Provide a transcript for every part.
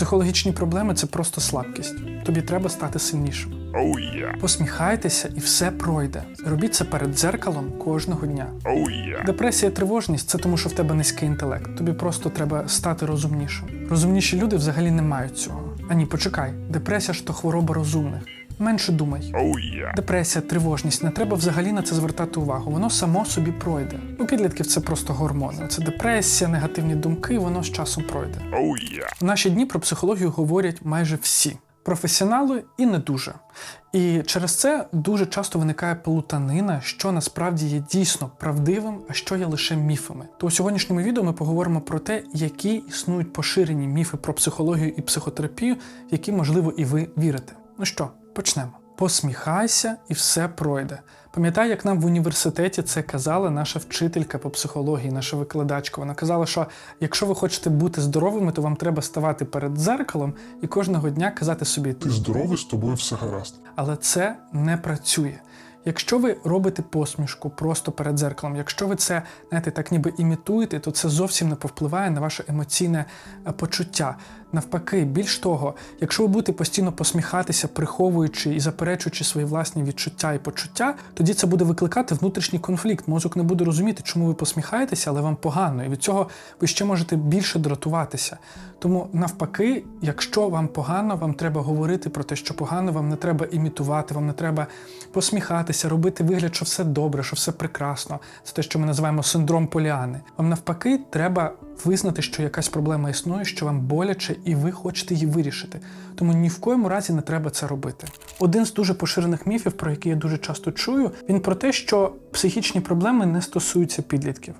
Психологічні проблеми це просто слабкість. Тобі треба стати сильнішим. Oh yeah. Посміхайтеся і все пройде. Робіть це перед дзеркалом кожного дня. Oh yeah. Депресія, тривожність це тому, що в тебе низький інтелект. Тобі просто треба стати розумнішим. Розумніші люди взагалі не мають цього. А ні, почекай, депресія ж то хвороба розумних. Менше думай. Oh yeah. Депресія, тривожність, не треба взагалі на це звертати увагу. Воно само собі пройде. У підлітків це просто гормони. Це депресія, негативні думки, воно з часом пройде. Oh yeah. В наші дні про психологію говорять майже всі. Професіонали і не дуже. І через це дуже часто виникає плутанина, що насправді є дійсно правдивим, а що є лише міфами. То у сьогоднішньому відео ми поговоримо про те, які існують поширені міфи про психологію і психотерапію, в які, можливо, і ви вірите. Ну що, почнемо. Посміхайся і все пройде. Пам'ятай, як нам в університеті це казала наша вчителька по психології, наша викладачка. Вона казала, що якщо ви хочете бути здоровими, то вам треба ставати перед дзеркалом і кожного дня казати собі Ти здоровий, з тобою все гаразд. але це не працює. Якщо ви робите посмішку просто перед дзеркалом, якщо ви це знаєте, так ніби імітуєте, то це зовсім не повпливає на ваше емоційне е, почуття. Навпаки, більш того, якщо ви будете постійно посміхатися, приховуючи і заперечуючи свої власні відчуття і почуття, тоді це буде викликати внутрішній конфлікт. Мозок не буде розуміти, чому ви посміхаєтеся, але вам погано, і від цього ви ще можете більше дратуватися. Тому навпаки, якщо вам погано, вам треба говорити про те, що погано, вам не треба імітувати, вам не треба посміхатися, робити вигляд, що все добре, що все прекрасно. Це те, що ми називаємо синдром поліани. Вам навпаки, треба визнати, що якась проблема існує, що вам боляче, і ви хочете її вирішити. Тому ні в коєму разі не треба це робити. Один з дуже поширених міфів, про який я дуже часто чую, він про те, що психічні проблеми не стосуються підлітків.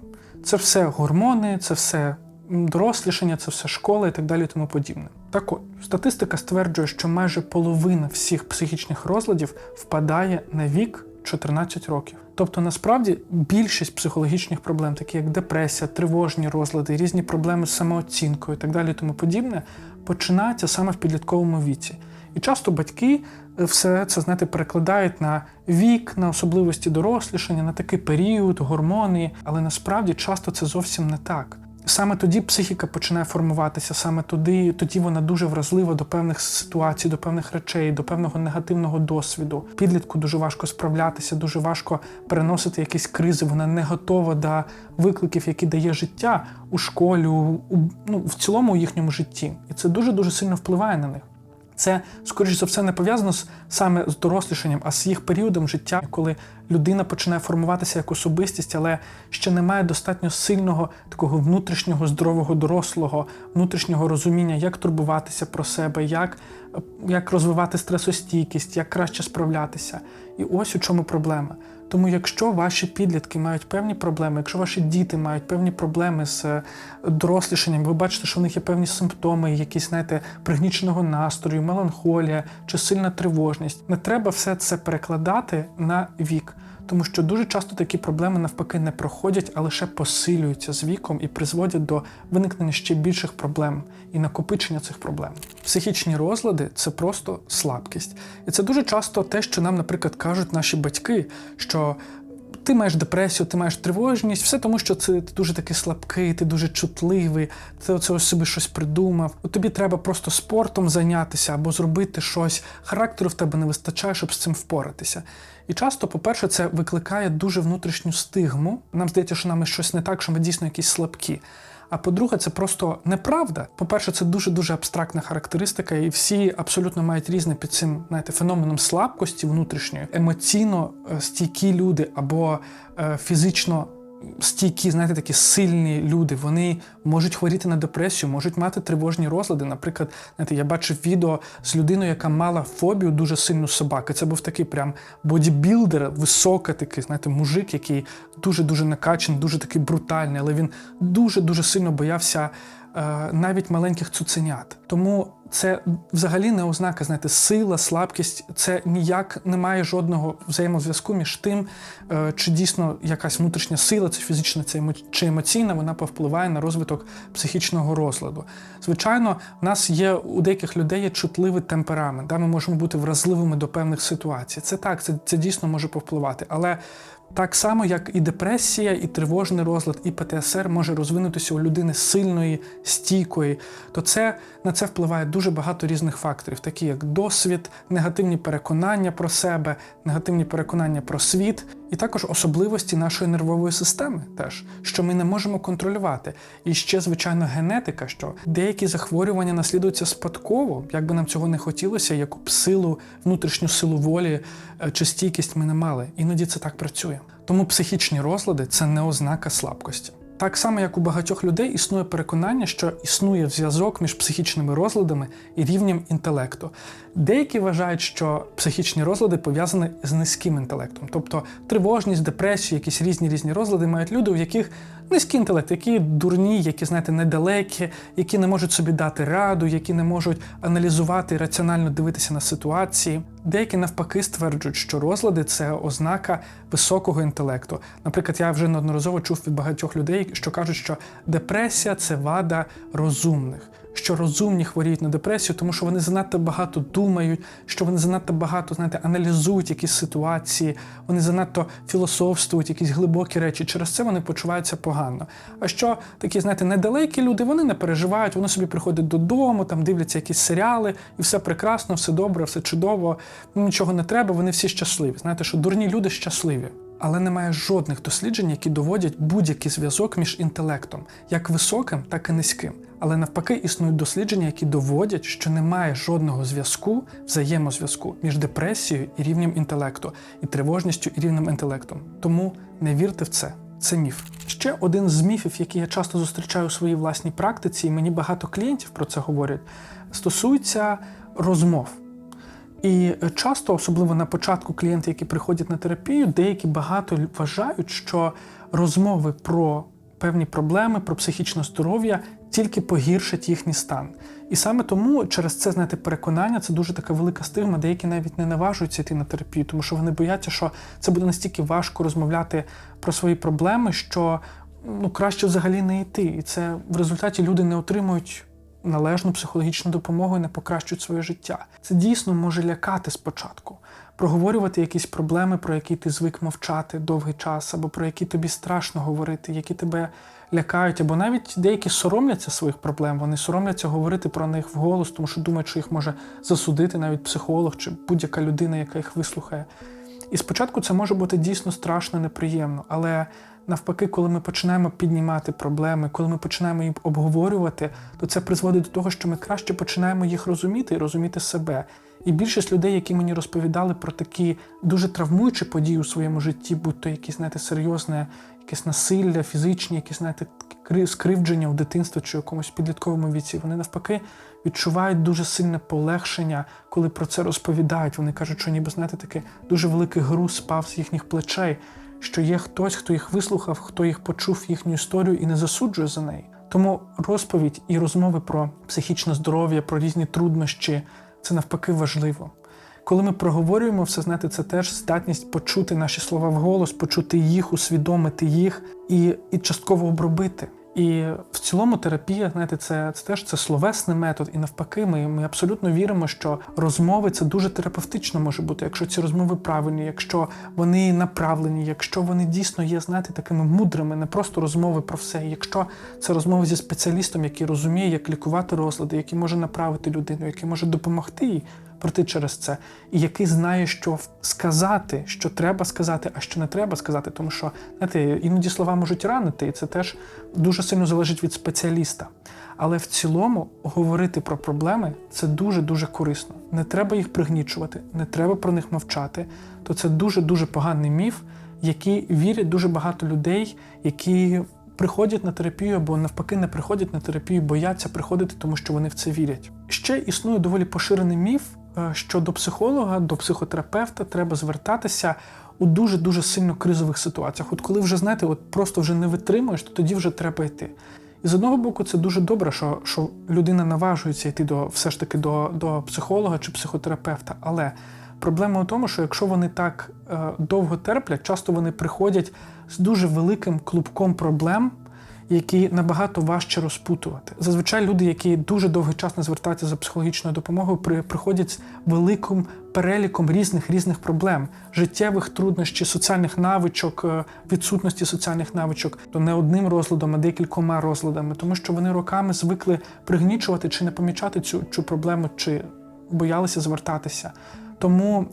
Це все гормони, це все дорослішання, це все школа і так далі, і тому подібне. Так от, статистика стверджує, що майже половина всіх психічних розладів впадає на вік 14 років. Тобто, насправді більшість психологічних проблем, такі як депресія, тривожні розлади, різні проблеми з самооцінкою і так далі, тому подібне, починаються саме в підлітковому віці. І часто батьки е, все це знаєте, перекладають на вік, на особливості дорослішання, на такий період, гормони, але насправді часто це зовсім не так. Саме тоді психіка починає формуватися, саме тоді, тоді вона дуже вразлива до певних ситуацій, до певних речей, до певного негативного досвіду. Підлітку дуже важко справлятися, дуже важко переносити якісь кризи. Вона не готова до викликів, які дає життя у школі, у- ну, в цілому у їхньому житті. І це дуже дуже сильно впливає на них. Це, скоріш за все, не пов'язано з саме з дорослішанням, а з їх періодом життя, коли людина починає формуватися як особистість, але ще не має достатньо сильного такого внутрішнього здорового дорослого, внутрішнього розуміння, як турбуватися про себе, як, як розвивати стресостійкість, як краще справлятися. І ось у чому проблема. Тому, якщо ваші підлітки мають певні проблеми, якщо ваші діти мають певні проблеми з дорослішенням, дорослішанням, ви бачите, що в них є певні симптоми, якісь, знаєте, пригніченого настрою, меланхолія чи сильна тривожність, не треба все це перекладати на вік. Тому що дуже часто такі проблеми навпаки не проходять, а лише посилюються з віком і призводять до виникнення ще більших проблем і накопичення цих проблем. Психічні розлади це просто слабкість. І це дуже часто те, що нам, наприклад, кажуть наші батьки, що ти маєш депресію, ти маєш тривожність, все тому, що це ти дуже такий слабкий, ти дуже чутливий, ти оце собі щось придумав. От тобі треба просто спортом зайнятися або зробити щось. Характеру в тебе не вистачає, щоб з цим впоратися. І часто, по-перше, це викликає дуже внутрішню стигму. Нам здається, що нами щось не так, що ми дійсно якісь слабкі. А по-друге, це просто неправда. По-перше, це дуже дуже абстрактна характеристика, і всі абсолютно мають різне під цим знаєте, феноменом слабкості внутрішньої, емоційно е, стійкі люди або е, фізично. Стійкі, знаєте, такі сильні люди, вони можуть хворіти на депресію, можуть мати тривожні розлади. Наприклад, знаєте, я бачив відео з людиною, яка мала фобію дуже сильну собаки. Це був такий прям бодібілдер, високий такий, знаєте, мужик, який дуже дуже накачаний, дуже такий брутальний, але він дуже дуже сильно боявся навіть маленьких цуценят. Тому це взагалі не ознака, знаєте, сила, слабкість. Це ніяк не має жодного взаємозв'язку між тим, е, чи дійсно якась внутрішня сила, це фізична це чи емоційна, вона повпливає на розвиток психічного розладу. Звичайно, в нас є у деяких людей є чутливий темперамент, да, ми можемо бути вразливими до певних ситуацій. Це так, це, це дійсно може повпливати. Але так само, як і депресія, і тривожний розлад, і ПТСР може розвинутися у людини сильної, стійкої, то це на це впливає дуже багато різних факторів, такі як досвід, негативні переконання про себе, негативні переконання про світ, і також особливості нашої нервової системи, теж що ми не можемо контролювати. І ще, звичайно, генетика, що деякі захворювання наслідуються спадково, як би нам цього не хотілося, яку б силу, внутрішню силу волі е, чи стійкість ми не мали. Іноді це так працює. Тому психічні розлади це не ознака слабкості. Так само, як у багатьох людей існує переконання, що існує зв'язок між психічними розладами і рівнем інтелекту. Деякі вважають, що психічні розлади пов'язані з низьким інтелектом, тобто тривожність, депресію, якісь різні різні розлади мають люди, у яких низький інтелект, які дурні, які знаєте, недалекі, які не можуть собі дати раду, які не можуть аналізувати і раціонально дивитися на ситуації. Деякі навпаки стверджують, що розлади це ознака високого інтелекту. Наприклад, я вже неодноразово чув від багатьох людей, що кажуть, що депресія це вада розумних. Що розумні хворіють на депресію, тому що вони занадто багато думають, що вони занадто багато знаєте, аналізують якісь ситуації, вони занадто філософствують, якісь глибокі речі. Через це вони почуваються погано. А що такі, знаєте, недалекі люди, вони не переживають, вони собі приходять додому, там дивляться якісь серіали, і все прекрасно, все добре, все чудово, нічого не треба, вони всі щасливі. Знаєте, що дурні люди щасливі. Але немає жодних досліджень, які доводять будь-який зв'язок між інтелектом, як високим, так і низьким. Але навпаки, існують дослідження, які доводять, що немає жодного зв'язку, взаємозв'язку між депресією і рівнем інтелекту, і тривожністю і рівнем інтелекту. Тому не вірте в це. Це міф. Ще один з міфів, який я часто зустрічаю у своїй власній практиці, і мені багато клієнтів про це говорять, стосується розмов. І часто, особливо на початку клієнти, які приходять на терапію, деякі багато вважають, що розмови про певні проблеми, про психічне здоров'я тільки погіршать їхній стан. І саме тому через це знаєте, переконання це дуже така велика стигма. Деякі навіть не наважуються йти на терапію, тому що вони бояться, що це буде настільки важко розмовляти про свої проблеми, що ну краще взагалі не йти. І це в результаті люди не отримують належну психологічну допомогу і не покращують своє життя. Це дійсно може лякати спочатку, проговорювати якісь проблеми, про які ти звик мовчати довгий час, або про які тобі страшно говорити, які тебе лякають, або навіть деякі соромляться своїх проблем, вони соромляться говорити про них вголос, тому що думають, що їх може засудити навіть психолог чи будь-яка людина, яка їх вислухає. І спочатку це може бути дійсно страшно неприємно, але навпаки, коли ми починаємо піднімати проблеми, коли ми починаємо їх обговорювати, то це призводить до того, що ми краще починаємо їх розуміти і розуміти себе. І більшість людей, які мені розповідали про такі дуже травмуючі події у своєму житті, будь то якісь, знаєте, серйозне, якесь насилля, фізичні, якісь, знаєте, кри- скривдження у дитинстві чи якомусь підлітковому віці, вони навпаки відчувають дуже сильне полегшення, коли про це розповідають. Вони кажуть, що ніби знаєте, таке дуже великий груз спав з їхніх плечей, що є хтось, хто їх вислухав, хто їх почув їхню історію і не засуджує за неї. Тому розповідь і розмови про психічне здоров'я, про різні труднощі це навпаки важливо. Коли ми проговорюємо все, знаєте, це теж здатність почути наші слова вголос, почути їх, усвідомити їх і, і частково обробити. І в цілому терапія, знаєте, це, це теж це словесний метод. І навпаки, ми, ми абсолютно віримо, що розмови це дуже терапевтично може бути, якщо ці розмови правильні, якщо вони направлені, якщо вони дійсно є, знаєте, такими мудрими, не просто розмови про все. Якщо це розмови зі спеціалістом, який розуміє, як лікувати розлади, який може направити людину, який може допомогти їй пройти через це, і який знає, що сказати, що треба сказати, а що не треба сказати, тому що знаєте, іноді слова можуть ранити, і це теж дуже сильно залежить від спеціаліста. Але в цілому говорити про проблеми це дуже дуже корисно. Не треба їх пригнічувати, не треба про них мовчати. То це дуже дуже поганий міф, який вірять дуже багато людей, які приходять на терапію або навпаки не приходять на терапію, бояться приходити, тому що вони в це вірять. Ще існує доволі поширений міф, що до психолога, до психотерапевта треба звертатися у дуже дуже сильно кризових ситуаціях. От коли вже знаєте, от просто вже не витримуєш, то тоді вже треба йти. І з одного боку, це дуже добре, що, що людина наважується йти до все ж таки до, до психолога чи психотерапевта. Але проблема у тому, що якщо вони так е, довго терплять, часто вони приходять з дуже великим клубком проблем, які набагато важче розпутувати. Зазвичай люди, які дуже довгий час не звертаються за психологічною допомогою, приходять з великим переліком різних різних проблем, життєвих труднощів, соціальних навичок, е, відсутності соціальних навичок, то не одним розладом, а декількома розладами, тому що вони роками звикли пригнічувати чи не помічати цю, цю проблему, чи боялися звертатися. Тому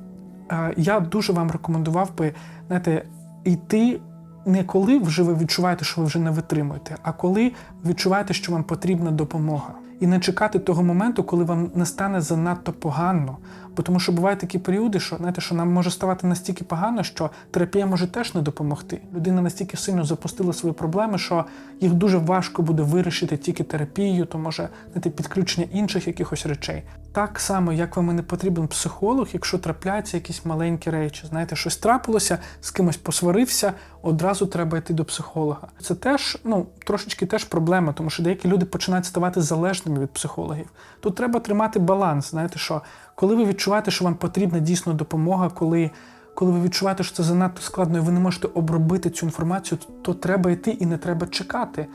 е, я дуже вам рекомендував би знаєте, йти не коли вже ви відчуваєте, що ви вже не витримуєте, а коли відчуваєте, що вам потрібна допомога. І не чекати того моменту, коли вам не стане занадто погано. Бо тому що бувають такі періоди, що знаєте, що нам може ставати настільки погано, що терапія може теж не допомогти. Людина настільки сильно запустила свої проблеми, що їх дуже важко буде вирішити тільки терапією, то може знаєте, підключення інших якихось речей. Так само, як вам і не потрібен психолог, якщо трапляються якісь маленькі речі, знаєте, щось трапилося, з кимось посварився, одразу треба йти до психолога. Це теж ну трошечки теж проблема, тому що деякі люди починають ставати залежними від психологів. Тут треба тримати баланс. Знаєте, що коли ви відчуваєте, що вам потрібна дійсно допомога, коли коли ви відчуваєте, що це занадто складно, і ви не можете обробити цю інформацію, то треба йти і не треба чекати.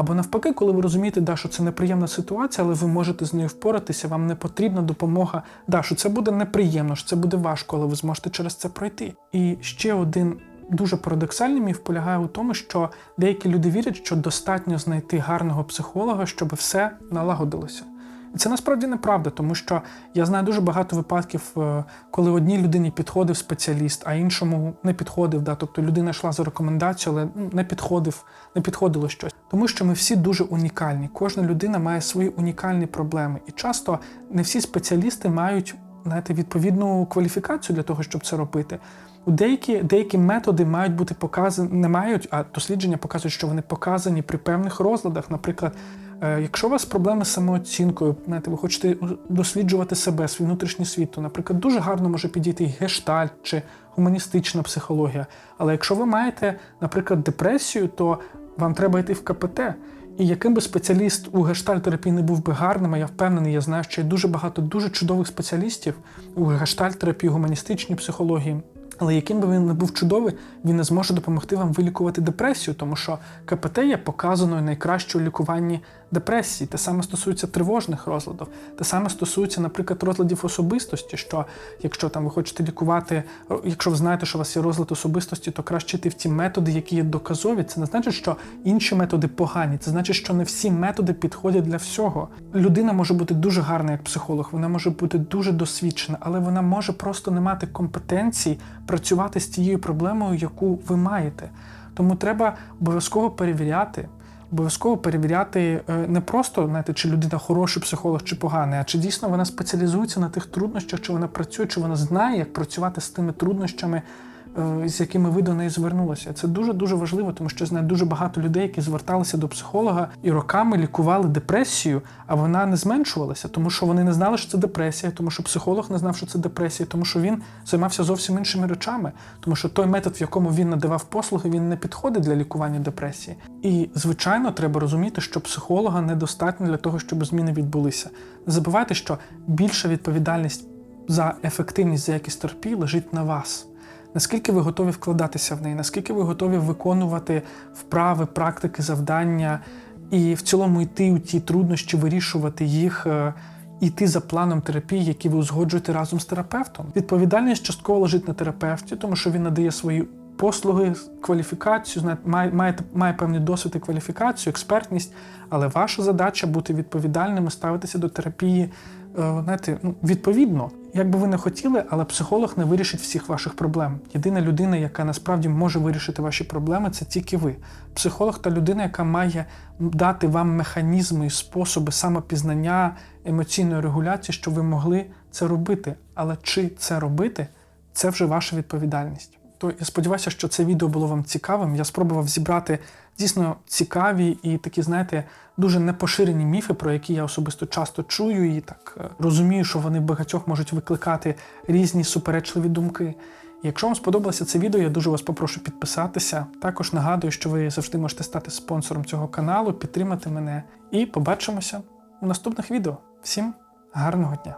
Або навпаки, коли ви розумієте, да, що це неприємна ситуація, але ви можете з нею впоратися, вам не потрібна допомога. Да, що це буде неприємно, що це буде важко, але ви зможете через це пройти. І ще один дуже парадоксальний міф полягає у тому, що деякі люди вірять, що достатньо знайти гарного психолога, щоб все налагодилося. Це насправді неправда, тому що я знаю дуже багато випадків, е, коли одній людині підходив спеціаліст, а іншому не підходив. Да? Тобто людина йшла за рекомендацією, але не підходив, не підходило щось. Тому що ми всі дуже унікальні. Кожна людина має свої унікальні проблеми. І часто не всі спеціалісти мають знаєте, відповідну кваліфікацію для того, щоб це робити. У деякі, деякі методи мають бути показані, не мають, а дослідження показують, що вони показані при певних розладах. Наприклад, якщо у вас проблеми з самооцінкою, знаєте, ви хочете досліджувати себе, свій внутрішній світ, то, наприклад, дуже гарно може підійти гештальт чи гуманістична психологія. Але якщо ви маєте, наприклад, депресію, то вам треба йти в КПТ. І яким би спеціаліст у гештальтерапії не був би гарним, а я впевнений, я знаю, що є дуже багато дуже чудових спеціалістів у гештальтерапії, гуманістичній психології. Але яким би він не був чудовий, він не зможе допомогти вам вилікувати депресію, тому що КПТ є показаною найкращою у лікуванні депресії. Те саме стосується тривожних розладів, те саме стосується, наприклад, розладів особистості. Що якщо там ви хочете лікувати, якщо ви знаєте, що у вас є розлад особистості, то краще йти в ті методи, які є доказові. Це не значить, що інші методи погані. Це значить, що не всі методи підходять для всього. Людина може бути дуже гарна як психолог, вона може бути дуже досвідчена, але вона може просто не мати компетенцій працювати з тією проблемою, яку ви маєте. Тому треба обов'язково перевіряти. Обов'язково перевіряти е, не просто знаєте, чи людина хороший психолог чи поганий, а чи дійсно вона спеціалізується на тих труднощах, чи вона працює, чи вона знає, як працювати з тими труднощами, з якими ви до неї звернулися. Це дуже дуже важливо, тому що я знаю дуже багато людей, які зверталися до психолога і роками лікували депресію, а вона не зменшувалася, тому що вони не знали, що це депресія, тому що психолог не знав, що це депресія, тому що він займався зовсім іншими речами, тому що той метод, в якому він надавав послуги, він не підходить для лікування депресії. І звичайно, треба розуміти, що психолога недостатньо для того, щоб зміни відбулися. Не забувайте, що більша відповідальність за ефективність за якість терапії лежить на вас. Наскільки ви готові вкладатися в неї, наскільки ви готові виконувати вправи, практики, завдання і в цілому йти у ті труднощі, вирішувати їх, е, йти за планом терапії, який ви узгоджуєте разом з терапевтом. Відповідальність частково лежить на терапевті, тому що він надає свої послуги, кваліфікацію, знає- має, має, має певний досвід і кваліфікацію, експертність, але ваша задача бути відповідальним і ставитися до терапії е, знаєте, ну, відповідно. Як би ви не хотіли, але психолог не вирішить всіх ваших проблем. Єдина людина, яка насправді може вирішити ваші проблеми, це тільки ви. Психолог та людина, яка має дати вам механізми і способи самопізнання, емоційної регуляції, щоб ви могли це робити. Але чи це робити, це вже ваша відповідальність. То я сподіваюся, що це відео було вам цікавим. Я спробував зібрати дійсно цікаві і такі, знаєте, дуже непоширені міфи, про які я особисто часто чую, і так е, розумію, що вони багатьох можуть викликати різні суперечливі думки. Якщо вам сподобалося це відео, я дуже вас попрошу підписатися. Також нагадую, що ви завжди можете стати спонсором цього каналу, підтримати мене і побачимося у наступних відео. Всім гарного дня!